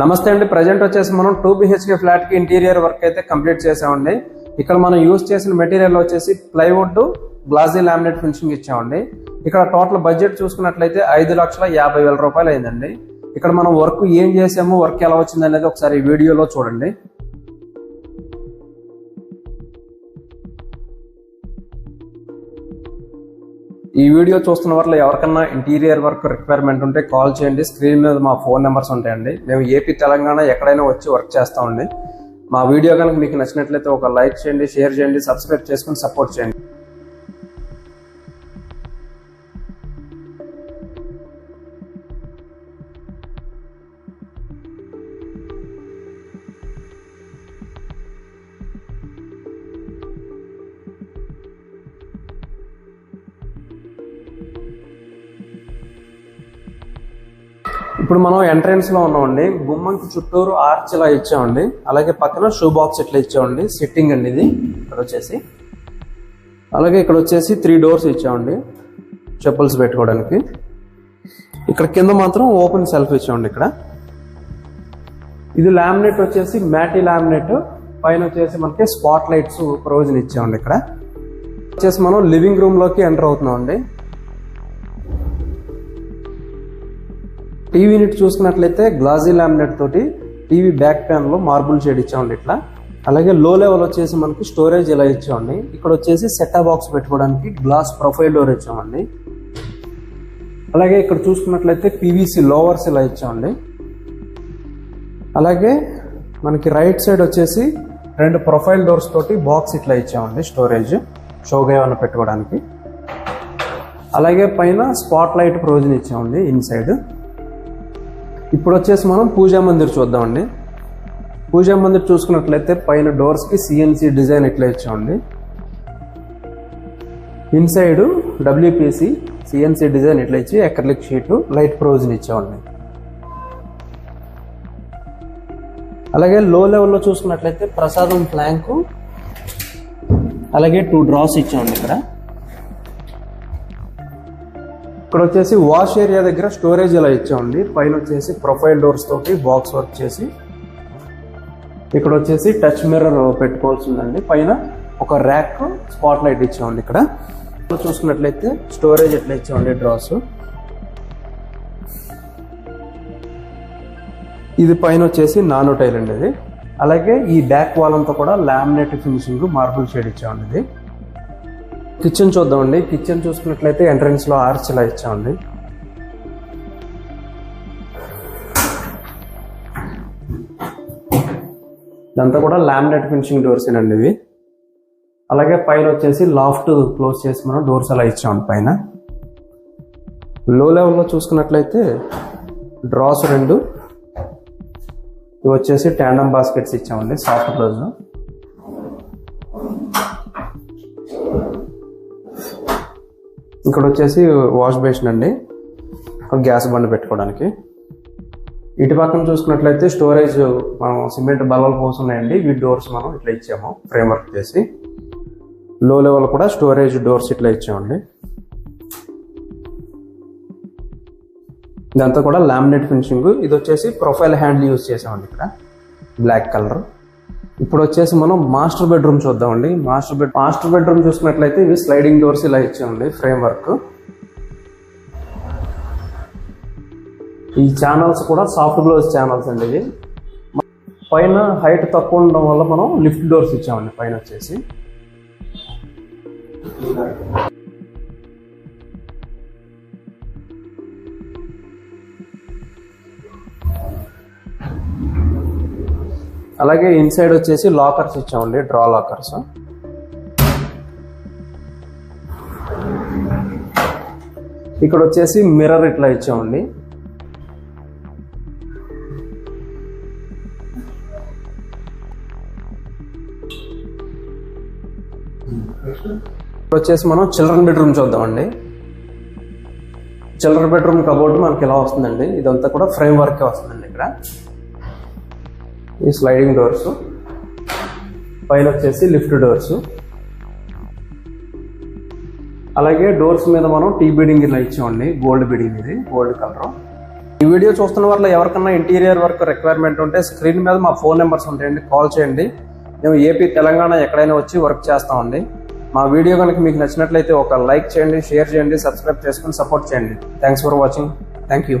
నమస్తే అండి. ప్రజెంట్ వచ్చేసి మనం టూ బిహెచ్కే ఫ్లాట్కి ఇంటీరియర్ వర్క్ అయితే కంప్లీట్ చేసామండి. ఇక్కడ మనం యూజ్ చేసిన మెటీరియల్ వచ్చేసి ప్లైవుడ్ బ్లాజీ లామినేట్ ఫినిషింగ్ ఇచ్చామండి. ఇక్కడ టోటల్ బడ్జెట్ చూసుకున్నట్లయితే ఐదు లక్షల యాభై వేల రూపాయలు అయిందండి. ఇక్కడ మనం వర్క్ ఏం చేసాము వర్క్ ఎలా వచ్చింది అనేది ఒకసారి వీడియోలో చూడండి. ఈ వీడియో చూస్తున్న వాళ్ళు ఎవరికన్నా ఇంటీరియర్ వర్క్ రిక్వైర్మెంట్ ఉంటే కాల్ చేయండి. స్క్రీన్ మీద మా ఫోన్ నెంబర్స్ ఉంటాయండి. మేము ఏపీ తెలంగాణ ఎక్కడైనా వచ్చి వర్క్ చేస్తామండి. మా వీడియో కనుక మీకు నచ్చినట్లయితే ఒక లైక్ చేయండి షేర్ చేయండి సబ్స్క్రైబ్ చేసుకుని సపోర్ట్ చేయండి. ఇప్పుడు మనం ఎంట్రన్స్లో ఉన్నామండి. గుమ్మంకి చుట్టూరు ఆర్చ్ ఇలా ఇచ్చామండి. అలాగే పక్కన షూ బాక్స్ ఇట్లా ఇచ్చామండి. సిట్టింగ్ అండి ఇది. ఇక్కడ వచ్చేసి. అలాగే ఇక్కడ వచ్చేసి త్రీ డోర్స్ ఇచ్చామండి. చెప్పుల్స్ పెట్టుకోవడానికి. ఇక్కడ కింద మాత్రం ఓపెన్ సెల్ఫ్ ఇచ్చామండి ఇక్కడ. ఇది లామినేట్ వచ్చేసి మ్యాటి లామినేట్ పైన వచ్చేసి మనకి స్పాట్ లైట్స్ ప్రొవిజన్ ఇచ్చామండి ఇక్కడ. వచ్చేసి మనం లివింగ్ రూమ్లోకి ఎంటర్ అవుతున్నామండి. టీవీ యూనిట్ చూసుకున్నట్లయితే గ్లాజీ లామినేట్ తోటి టీవీ బ్యాక్ ప్యాన్లో మార్బుల్ షేడ్ ఇచ్చామండి ఇట్లా. అలాగే లో లెవెల్ వచ్చేసి మనకి స్టోరేజ్ ఇలా ఇచ్చామండి ఇక్కడ వచ్చేసి సెట్టా బాక్స్ పెట్టుకోవడానికి గ్లాస్ ప్రొఫైల్ డోర్ ఇచ్చామండి అలాగే ఇక్కడ చూసుకున్నట్లయితే పీవీసీ లోవర్స్ ఇలా ఇచ్చామండి అలాగే మనకి రైట్ సైడ్ వచ్చేసి రెండు ప్రొఫైల్ డోర్స్ తోటి బాక్స్ ఇట్లా ఇచ్చామండి స్టోరేజ్ షోగా ఏమైనా పెట్టుకోవడానికి. అలాగే పైన స్పాట్ లైట్ ప్రొవిజన్ ఇచ్చామండి ఇన్సైడ్ ఇప్పుడు వచ్చేసి మనం పూజా మందిర్ చూద్దామండి. పూజా మందిర్ చూసుకున్నట్లయితే పైన డోర్స్కి సిఎన్సి డిజైన్ ఎట్లా ఇచ్చామండి. ఇన్సైడ్ డబ్ల్యూపిసి సిఎన్సి డిజైన్ ఎట్లా ఇచ్చి ఎక్రలిక్ షీటు లైట్ ప్రొవిజన్ ఇచ్చామండి. అలాగే లో లెవెల్లో చూసుకున్నట్లయితే ప్రసాదం ప్లాంకు అలాగే టూ డ్రాస్ ఇచ్చామండి ఇక్కడ. ఇక్కడ వచ్చేసి వాష్ ఏరియా దగ్గర స్టోరేజ్ ఇలా ఇచ్చామండి? పైన వచ్చేసి ప్రొఫైల్ డోర్స్ తోటి బాక్స్ వర్క్ చేసి ఇక్కడ వచ్చేసి టచ్ మిర్రర్ పెట్టుకోవాల్సి ఉందండి పైన ఒక ర్యాక్ స్పాట్ లైట్ ఇచ్చామండి ఇక్కడ. చూసుకున్నట్లయితే స్టోరేజ్ ఎట్లా ఇచ్చామండి డ్రాస్? ఇది పైన వచ్చేసి నానో టైల్ అండి ఇది. అలాగే ఈ బ్యాక్ వాల్ అంతా కూడా లామినేట్ ఫినిషింగ్ మార్బుల్ షేడ్ ఇచ్చామండి ఇది. కిచెన్ చూద్దామండి. కిచెన్ చూసుకున్నట్లయితే ఎంట్రన్స్లో ఆర్చ్ ఇలా ఇచ్చామండి. ఇదంతా కూడా లామినేట్ ఫినిషింగ్ డోర్స్ అండి ఇవి. అలాగే పైన వచ్చేసి లాఫ్ట్ క్లోజ్ చేసి మనం డోర్స్ అలా ఇచ్చామండి పైన. లో లెవెల్లో చూసుకున్నట్లయితే డ్రాస్ రెండు. ఇవి వచ్చేసి ట్యాండమ్ బాస్కెట్స్ ఇచ్చామండి సాఫ్ట్ క్లోజ్ ఇక్కడ వచ్చేసి వాష్ బేసిన్ అండి. ఒక గ్యాస్ బండ్ పెట్టుకోవడానికి. ఇటు పక్కన చూసుకున్నట్లయితే స్టోరేజ్ మనం సిమెంట్ బల్లలు పోస్తున్నాయండి ఈ డోర్స్ మనం ఇట్లా ఇచ్చాము ఫ్రేమ్ వర్క్ చేసి. లో లెవెల్ కూడా స్టోరేజ్ డోర్స్ ఇట్లా ఇచ్చామండి. ఇదంతా కూడా లామినేట్ ఫినిషింగ్. ఇది వచ్చేసి ప్రొఫైల్ హ్యాండిల్ యూజ్ చేసామండి ఇక్కడ. Black colour. ఇప్పుడు వచ్చేసి మనం మాస్టర్ బెడ్రూమ్ చూద్దామండి. మాస్టర్ బెడ్ మాస్టర్ బెడ్రూమ్ చూసుకున్నట్లయితే ఇవి స్లైడింగ్ డోర్స్ ఇలా ఇచ్చామండి ఫ్రేమ్ వర్క్ ఈ ఛానల్స్ కూడా సాఫ్ట్ గ్లోజ్ ఛానల్స్ అండి ఇవి. పైన హైట్ తక్కువ ఉండడం వల్ల మనం లిఫ్ట్ డోర్స్ ఇచ్చామండి పైన వచ్చేసి. అలాగే ఇన్సైడ్ వచ్చేసి లాకర్స్ ఇచ్చామండి డ్రా లాకర్స్ ఇక్కడ వచ్చేసి మిర్రర్ ఇట్లా ఇచ్చామండి. ఇప్పుడు వచ్చేసి మనం చిల్డ్రన్ బెడ్రూమ్ చూద్దామండి. చిల్డ్రన్ బెడ్రూమ్ కబోర్డ్ మనకి ఇలా వస్తుందండి. ఇదంతా కూడా ఫ్రేమ్ వర్క్ వస్తుందండి ఇక్కడ. ఈ స్లైడింగ్ డోర్స్ పైన వచ్చేసి లిఫ్ట్ డోర్స్ అలాగే డోర్స్ మీద మనం టీ బీడింగ్ ఇలా ఇచ్చామండి. గోల్డ్ బీడింగ్ ఇది గోల్డ్ కలర్ ఈ వీడియో చూస్తున్న వాళ్ళ ఎవరికన్నా ఇంటీరియర్ వర్క్ రిక్వైర్మెంట్ ఉంటే స్క్రీన్ మీద మా ఫోన్ నెంబర్స్ ఉంటాయండి. కాల్ చేయండి. మేము ఏపీ తెలంగాణ ఎక్కడైనా వచ్చి వర్క్ చేస్తామండి. మా వీడియో కనుక మీకు నచ్చినట్లయితే ఒక లైక్ చేయండి షేర్ చేయండి సబ్స్క్రైబ్ చేసుకుని సపోర్ట్ చేయండి. Thanks for watching thank you